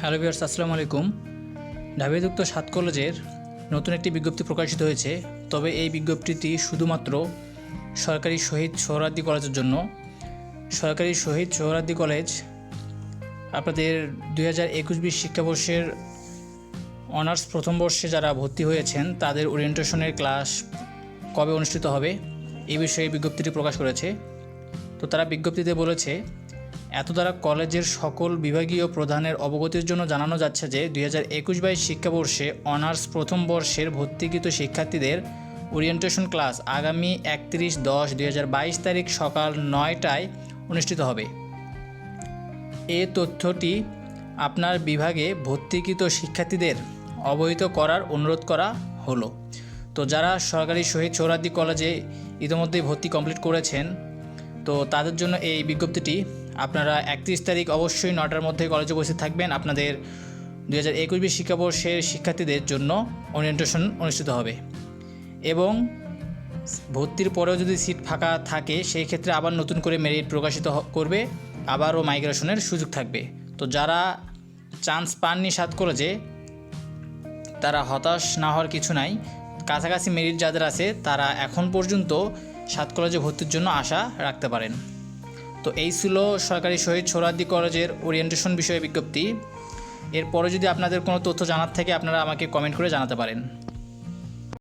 Hello viewers, আসসালামু আলাইকুম। ঢাবিযুক্ত সাত কলেজের নতুন একটি বিজ্ঞপ্তি প্রকাশিত হয়েছে। তবে এই বিজ্ঞপ্তিটি শুধুমাত্র সরকারি শহীদ সোহরাদ্দি কলেজের জন্য। সরকারি শহীদ সোহরাদ্দি কলেজ আপনাদের দুই হাজার একুশ বিশ শিক্ষাবর্ষের অনার্স প্রথম বর্ষে যারা ভর্তি হয়েছেন, তাদের ওরিয়েন্টেশনের ক্লাস কবে অনুষ্ঠিত হবে? এই বিষয়ে বিজ্ঞপ্তিটি প্রকাশ করেছে। তো তারা বিজ্ঞপ্তিতে বলেছে এত দ্বারা কলেজের সকল বিভাগীয় প্রধানের অবগতির জন্য জানানো যাচ্ছে যে দুই হাজার একুশ বাইশ শিক্ষাবর্ষে অনার্স প্রথম বর্ষের ভর্তিকৃত শিক্ষার্থীদের ওরিয়েন্টেশন ক্লাস আগামী একত্রিশ দশ দুই হাজার বাইশ তারিখ সকাল নয়টায় অনুষ্ঠিত হবে। এ তথ্যটি আপনার বিভাগে ভর্তিকৃত শিক্ষার্থীদের অবহিত করার অনুরোধ করা হলো। তো যারা সরকারি শহীদ সোহরাদ্দি কলেজে ইতিমধ্যেই ভর্তি কমপ্লিট করেছেন, তো তাদের জন্য এই বিজ্ঞপ্তিটি আপনারা একত্রিশ তারিখ অবশ্যই নটার মধ্যে কলেজে উপস্থিত থাকবেন। আপনাদের দু হাজার একুশ বিশ শিক্ষাবর্ষের শিক্ষার্থীদের জন্য ওরিয়েন্টেশন অনুষ্ঠিত হবে। এবং ভর্তির পরেও যদি সিট ফাঁকা থাকে, সেই ক্ষেত্রে আবার নতুন করে মেরিট প্রকাশিত করবে, আবারও মাইগ্রেশনের সুযোগ থাকবে। তো যারা চান্স পাননি সাত কলেজে তারা হতাশ না হওয়ার কিছু নাই। কাছাকাছি মেরিট যাদের আছে, তারা এখন পর্যন্ত সাত কলেজে ভর্তির জন্য আশা রাখতে পারেন। তো এই ছিল সরকারি শহীদ সোহরাদ্দি কলেজের ওরিয়েন্টেশন বিষয়ে বিজ্ঞপ্তি। এরপরে যদি আপনাদের কোনো তথ্য জানার থাকে, আপনারা আমাকে কমেন্ট করে জানাতে পারেন।